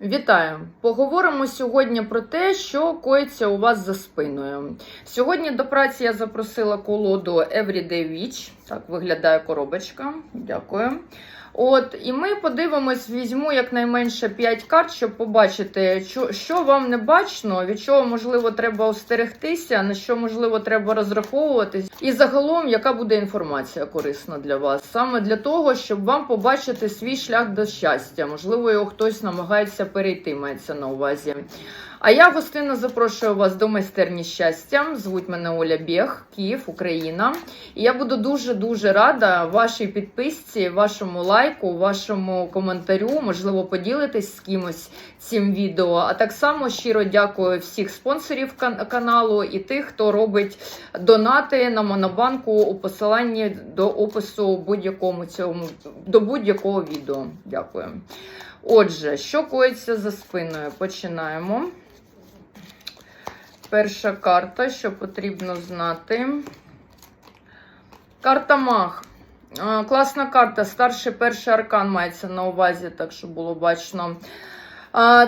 Вітаю! Поговоримо сьогодні про те, що коїться у вас за спиною. Сьогодні до праці я запросила колоду Everyday Witch. Так виглядає коробочка. Дякую. От, і ми подивимось, візьму якнайменше 5 карт, щоб побачити, що, вам не бачно, від чого можливо треба остерегтися, на що можливо треба розраховуватись, і загалом, яка буде інформація корисна для вас, саме для того, щоб вам побачити свій шлях до щастя. Можливо, його хтось намагається перейти, мається на увазі. А я гостинно запрошую вас до майстерні щастя. Звуть мене Оля Бєг, Київ, Україна. І я буду дуже-дуже рада вашій підписці, вашому лайку, вашому коментарю. Можливо, поділитись з кимось цим відео. А так само щиро дякую всіх спонсорів каналу і тих, хто робить донати на Монобанку у посиланні до опису будь-якому цьому до будь-якого відео. Дякую. Отже, що коїться за спиною? Починаємо. Перша карта, що потрібно знати. Карта Маг. Е, Класна карта. Старший перший аркан мається на увазі, так що було бачно.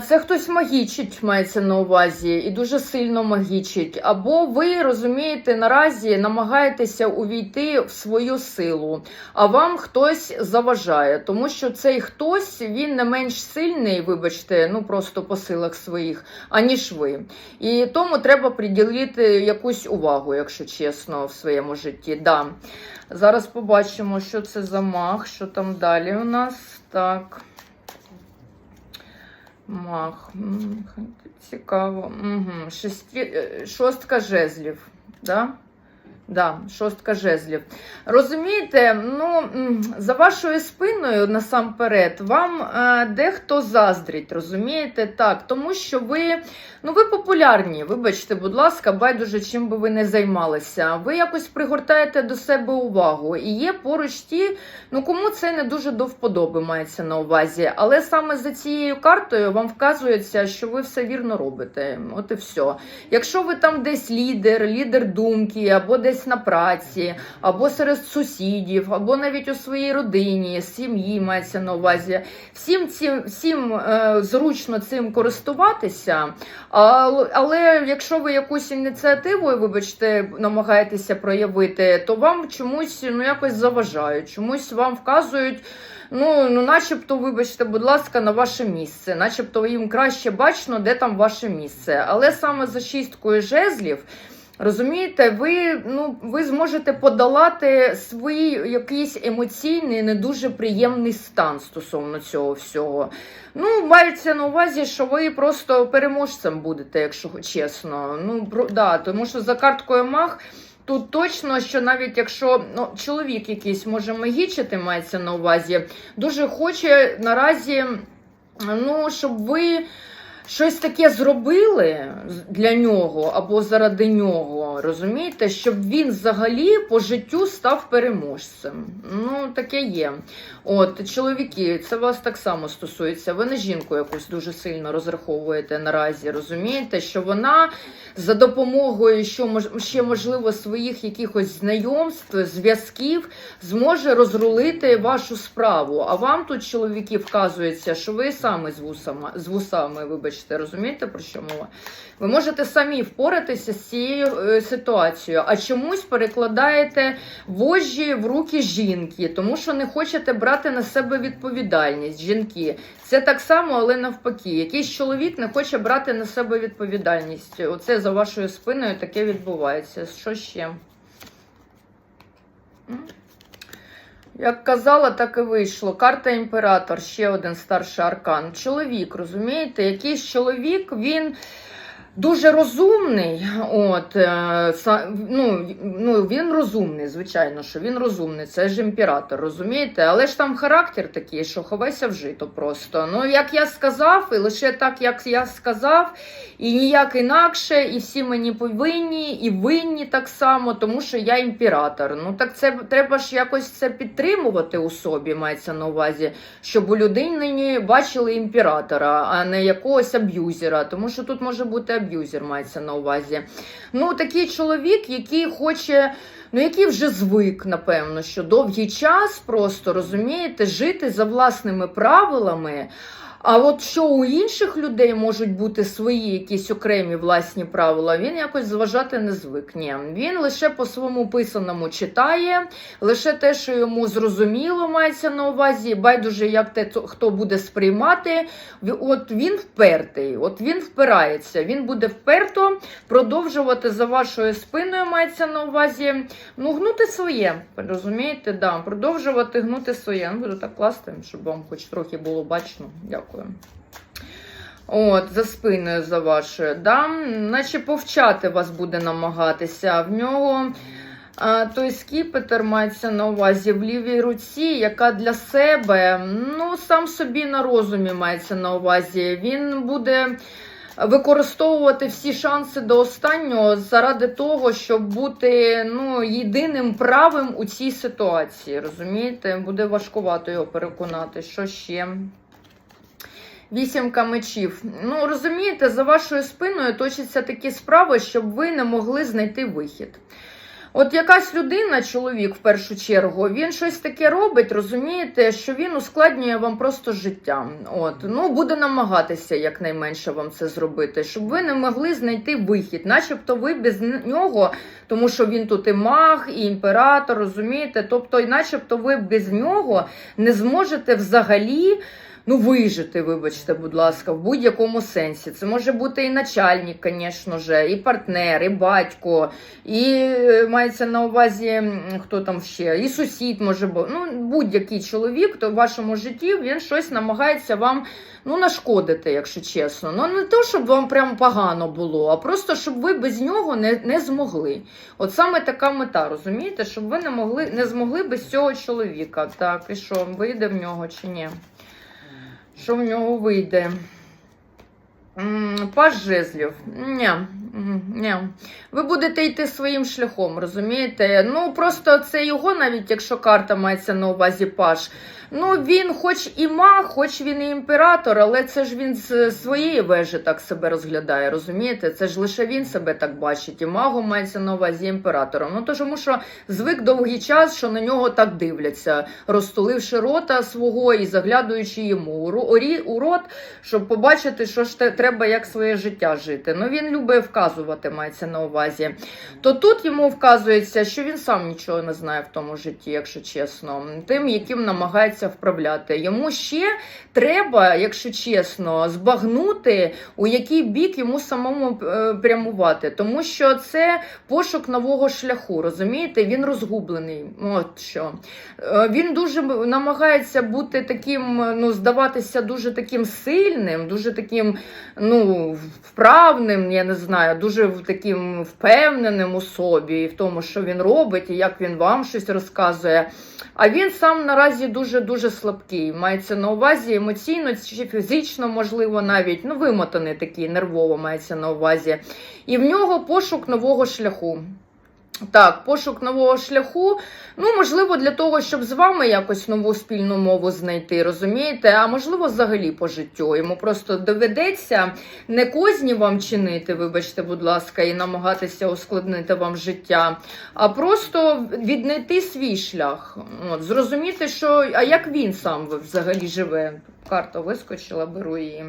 Це хтось магічить, мається на увазі, і дуже сильно магічить. Або ви розумієте, наразі намагаєтеся увійти в свою силу, а вам хтось заважає, тому що цей хтось він не менш сильний, вибачте, ну просто по силах своїх, аніж ви. І тому треба приділити якусь увагу, якщо чесно, в своєму житті. Да. Зараз побачимо, що це за маг, що там далі у нас. Так. Мах. Цікаво. Угу. Шесті... е, жезлів. Да? Да, шостка жезлів. Розумієте, ну, за вашою спиною насамперед вам е, дехто заздрить, розумієте? Так, тому що ви, ну, ви популярні, вибачте, будь ласка, байдуже, чим би ви не займалися. Ви якось пригортаєте до себе увагу. І є поруч ті, ну кому це не дуже до вподоби мається на увазі. Але саме за цією картою вам вказується, що ви все вірно робите. От і все. Якщо ви там десь лідер, лідер думки, або десь на праці, або серед сусідів, або навіть у своїй родині, сім'ї мається на увазі. Всім цим всім е, зручно цим користуватися. А, але якщо ви якусь ініціативу, вибачте, намагаєтеся проявити, то вам чомусь ну якось заважають, чомусь вам вказують. Ну, ну, начебто, вибачте, будь ласка, на ваше місце, начебто їм краще бачно, де там ваше місце. Але саме за шісткою жезлів. Розумієте, ви ну ви зможете подолати свій якийсь емоційний, не дуже приємний стан стосовно цього всього. Ну, мається на увазі, що ви просто переможцем будете, якщо чесно. Ну, да, тому що за карткою маг. Тут точно, що навіть якщо ну, чоловік якийсь може магічити, мається на увазі, дуже хоче наразі, ну, щоб ви щось таке зробили для нього або заради нього, розумієте, щоб він взагалі по життю став переможцем. Ну, таке є. От, чоловіки, це вас так само стосується. Ви на жінку якусь дуже сильно розраховуєте наразі, розумієте, що вона за допомогою що ще можливо своїх якихось знайомств, зв'язків зможе розрулити вашу справу. А вам тут чоловіки вказується, що ви самі з вусами, з вусами, вибачте, розумієте про що мова? Ви можете самі впоратися з цією е, ситуацією, а чомусь перекладаєте вожжі в руки жінки, тому що не хочете брати на себе відповідальність. Жінки, це так само, але навпаки. Якийсь чоловік не хоче брати на себе відповідальність. Оце за вашою спиною таке відбувається. Що ще? Як казала, так і вийшло. Карта імператор, ще один старший аркан. Чоловік, розумієте, якийсь чоловік, він. Дуже розумний, от е, ну, ну він розумний, звичайно, що він розумний, це ж імператор, розумієте? Але ж там характер такий, що ховайся в жито просто. Ну, як я сказав, і лише так, як я сказав, і ніяк інакше, і всі мені повинні, і винні так само, тому що я імператор. Ну так це треба ж якось це підтримувати у собі, мається на увазі, щоб у людині бачили імператора, а не якогось аб'юзера, тому що тут може бути аб'юзер, мається на увазі. Ну, такий чоловік, який хоче. Ну, який вже звик, напевно, що довгий час просто розумієте, жити за власними правилами, А от що у інших людей можуть бути свої якісь окремі власні правила, він якось зважати не звик. Ні. Він лише по своєму писаному читає, лише те, що йому зрозуміло, мається на увазі, байдуже, як те, хто буде сприймати. От він впертий, от він впирається, він буде вперто продовжувати за вашою спиною, мається на увазі, ну, гнути своє. Розумієте? Да, Продовжувати гнути своє. Ну, Буду так класти, щоб вам хоч трохи було бачно. Дякую. От, за спиною за вашою, да? наче повчати вас буде намагатися. В нього а, той скіпетр мається на увазі в лівій руці, яка для себе, ну, сам собі на розумі мається на увазі. Він буде використовувати всі шанси до останнього заради того, щоб бути ну, єдиним правим у цій ситуації. Розумієте? Буде важкувато його переконати. Що ще? Вісімка мечів. Ну, розумієте, за вашою спиною точаться такі справи, щоб ви не могли знайти вихід. От якась людина, чоловік в першу чергу, він щось таке робить, розумієте, що він ускладнює вам просто життя. От, ну буде намагатися якнайменше вам це зробити, щоб ви не могли знайти вихід, начебто ви без нього, тому що він тут і маг, і імператор, розумієте? Тобто, начебто ви без нього не зможете взагалі ну, вижити, вибачте, будь ласка, в будь-якому сенсі. Це може бути і начальник, звісно ж, і партнер, і батько, і е, мається на увазі, хто там ще, і сусід може бути. Ну, будь-який чоловік, то в вашому житті він щось намагається вам ну, нашкодити, якщо чесно. Ну, не то, щоб вам прям погано було, а просто щоб ви без нього не, не змогли. От саме така мета, розумієте, щоб ви не могли, не змогли без цього чоловіка. Так, і що, вийде в нього чи ні? Що в нього вийде? Паж жезлів. Ні, ні. Ви будете йти своїм шляхом, розумієте? Ну, просто це його, навіть якщо карта мається на увазі паж. Ну, він хоч і маг, хоч він і імператор, але це ж він з своєї вежі так себе розглядає, розумієте? Це ж лише він себе так бачить. І магом мається на увазі імператором. Ну, то тому що звик довгий час, що на нього так дивляться, розтуливши рота свого і заглядуючи йому у рот, щоб побачити, що ж треба як своє життя жити. Ну, він любить вказувати, мається на увазі. То тут йому вказується, що він сам нічого не знає в тому житті, якщо чесно, тим, яким намагається вправляти. Йому ще треба, якщо чесно, збагнути, у який бік йому самому е, прямувати. Тому що це пошук нового шляху. Розумієте, він розгублений. От що. Е, Він дуже намагається бути таким, ну, здаватися дуже таким сильним, дуже таким ну, вправним, я не знаю, дуже таким впевненим у собі і в тому, що він робить, і як він вам щось розказує. А він сам наразі дуже-дуже слабкий. Мається на увазі емоційно чи фізично, можливо, навіть ну, вимотаний такий, нервово мається на увазі. І в нього пошук нового шляху. Так, пошук нового шляху. Ну, можливо, для того, щоб з вами якось нову спільну мову знайти, розумієте? А можливо, взагалі по життю. Йому просто доведеться не козні вам чинити, вибачте, будь ласка, і намагатися ускладнити вам життя, а просто віднайти свій шлях. От, зрозуміти, що а як він сам взагалі живе. Карта вискочила, беру її.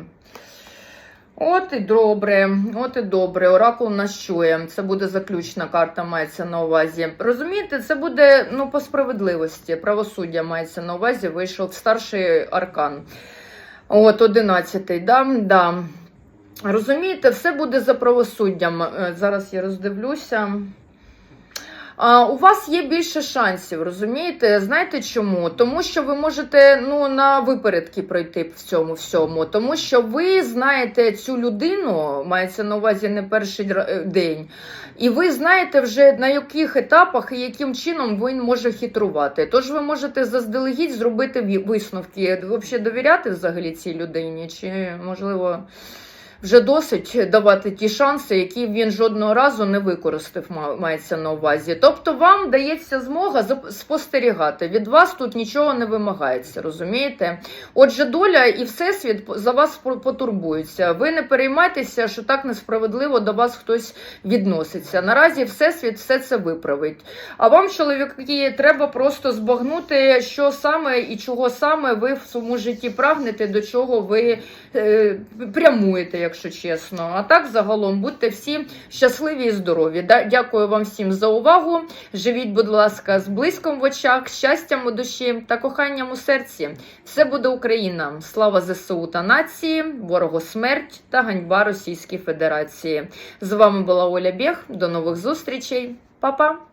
От і добре, от і добре. Оракул нас чує. Це буде заключна карта, мається на увазі. Розумієте, це буде ну, по справедливості. Правосуддя мається на увазі. Вийшов старший аркан. От, одинадцятий, да? Да. Розумієте, все буде за правосуддям. Е, Зараз я роздивлюся. У вас є більше шансів, розумієте? Знаєте чому? Тому що ви можете ну, на випередки пройти в цьому всьому. Тому що ви знаєте цю людину, мається на увазі не перший е, день, і ви знаєте вже на яких етапах і яким чином він може хитрувати. Тож ви можете заздалегідь зробити висновки. Ви взагалі довіряти взагалі цій людині? Чи можливо вже досить давати ті шанси, які він жодного разу не використав, мається на увазі. Тобто вам дається змога спостерігати. Від вас тут нічого не вимагається, розумієте? Отже, доля і всесвіт за вас по- потурбуються. Ви не переймайтеся, що так несправедливо до вас хтось відноситься. Наразі всесвіт все це виправить. А вам, чоловіки, треба просто збагнути, що саме і чого саме ви в своєму житті прагнете, до чого ви е, прямуєте, якщо чесно. А так, загалом, будьте всі щасливі і здорові. Дякую вам всім за увагу. Живіть, будь ласка, з блиском в очах, щастям у душі та коханням у серці. Все буде Україна. Слава ЗСУ та нації, ворогу смерть та ганьба Російській Федерації. З вами була Оля Бєх. До нових зустрічей. Па-па!